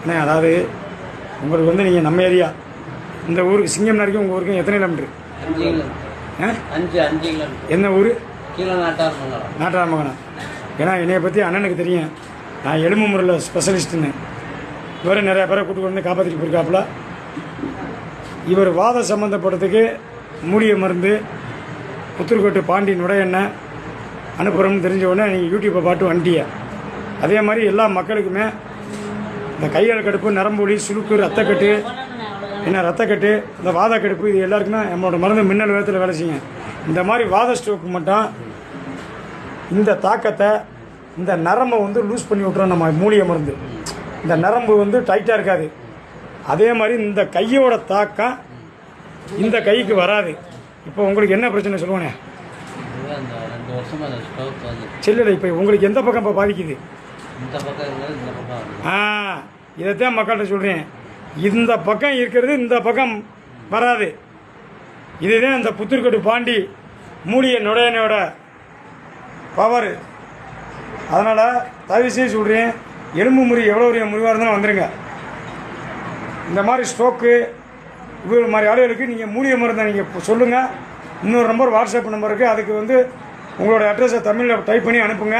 அண்ணே அதாவது உங்களுக்கு வந்து நீங்கள் நம்ம ஏரியா இந்த ஊருக்கு சிங்கம் வரைக்கும் உங்கள் ஊருக்கு எத்தனை கிலோமீட்டர்? அஞ்சு அஞ்சு என்ன ஊர்? நாட்டார் நாட்டாமகனா ஏன்னா என்னைய பற்றி அண்ணனுக்கு தெரியும். நான் எலும்பு முறையில் ஸ்பெஷலிஸ்ட்டுன்னு இவரை நிறையா பேரை கூட்டு வந்து காப்பாற்றிட்டு போயிருக்காப்புல. இவர் வாத சம்மந்தப்பட்டதுக்கு மூலிகை மருந்து புத்தூர்கோட்டு பாண்டி நுடையெண்ணெய் அனுப்புகிறோம்னு தெரிஞ்ச உடனே நீங்கள் யூடியூப்பை பாட்டு வந்துட்டீங்க அதே மாதிரி எல்லா மக்களுக்குமே இந்த கையால் கடுப்பு நரம்புலி சுளுக்கு ரத்தக்கட்டு என்ன ரத்தக்கட்டு இந்த வாதக்கடுப்பு இது எல்லாருக்குமே நம்மளோட மருந்து மின்னல் வேகத்தில் வேலை செய்யும். இந்த மாதிரி வாத ஸ்ட்ரோக்கு மட்டும் இந்த தாக்கத்தை இந்த நரம்பை வந்து லூஸ் பண்ணி விட்றோம் நம்ம மூலிகை மருந்து. இந்த நரம்பு வந்து டைட்டாக இருக்காது. அதே மாதிரி இந்த கையோட தாக்கம் இந்த கைக்கு வராது. இப்போ உங்களுக்கு என்ன பிரச்சனை சொல்லுவானே செல்லில் இப்போ உங்களுக்கு எந்த பக்கம் இப்போ பாதிக்குது? ஆ இதைத்தான் மக்கள்கிட்ட சொல்கிறேன் இந்த பக்கம் இருக்கிறது இந்த பக்கம் வராது. இதுதான் இந்த புத்தூர்கோட்டு பாண்டி மூலிய நுடையனோட பவர் அதனால் தயவு செய்து சொல்கிறேன் எலும்பு முறி எவ்வளோ பெரிய முறிவாக இருந்தாலும் வந்துடுங்க இந்த மாதிரி ஸ்ட்ரோக்கு இவ்வளோ மாதிரி ஆளுகளுக்கு நீங்கள் மூலிகை மருந்தை நீங்கள் சொல்லுங்கள் இன்னொரு நம்பர் வாட்ஸ்அப் நம்பருக்கு அதுக்கு வந்து உங்களோட அட்ரஸை தமிழில் டைப் பண்ணி அனுப்புங்க.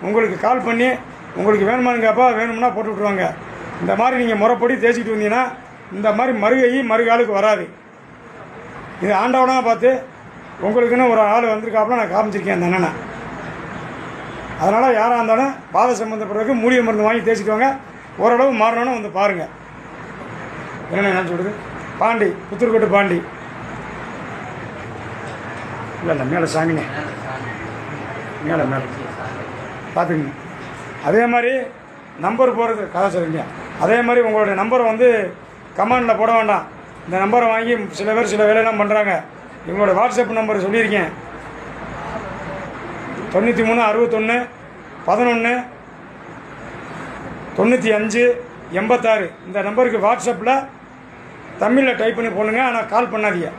உங்களுக்கு கால் பண்ணி உங்களுக்கு வேணுமானுங்கப்பா வேணும்னா போட்டு விட்ருவாங்க இந்த மாதிரி நீங்கள் முறைப்படி தேய்ச்சிட்டு வந்தீங்கன்னா இந்த மாதிரி மறுகை மறுகாலுக்கு வராது. இது ஆண்டவனாக பார்த்து உங்களுக்குன்னு ஒரு ஆள் வந்திருக்காப்புல நான் காமிச்சிருக்கேன் அந்த அண்ணனை. அதனால் யாராக இருந்தாலும் பாத சம்மந்தப்படுறதுக்கு மூலிகை மருந்து வாங்கி தேய்ச்சிக்குவாங்க ஓரளவு மாறணும்னு வந்து பாருங்கள் என்ன என்ன சொல்கிறது பாண்டி புத்தூர்கோட்டு பாண்டி. இல்லை இல்லை மேலே சாமிங்க. மேலே மேலே. பார்த்துக்குங்க. அதே மாதிரி நம்பர் போகிறது கதை சொல்லுங்க அதே மாதிரி உங்களுடைய நம்பரை வந்து கமெண்டில் போட வேண்டாம். இந்த நம்பரை வாங்கி சில பேர் சில வேலையெல்லாம் பண்ணுறாங்க இவங்களோட வாட்ஸ்அப் நம்பர் சொல்லியிருக்கேன். தொண்ணூற்றி மூணு அறுபத்தொன்று பதினொன்று தொண்ணூற்றி அஞ்சு எண்பத்தாறு. இந்த நம்பருக்கு வாட்ஸ்அப்பில் தமிழில் டைப் பண்ணி போடுங்க ஆனால் கால் பண்ணாதீங்க.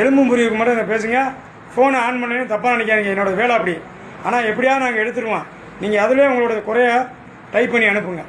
எலும்பு முறிவுக்கு மட்டும் இதை பேசுங்க. ஃபோனை ஆன் பண்ணி தப்பாக நினைக்காதீங்க. என்னோட வேலை அப்படி. ஆனால் எப்படியாவது நாங்கள் எடுத்துருவோம். நீங்கள் அதிலே உங்களோட குறைய டைப் பண்ணி அனுப்புங்க.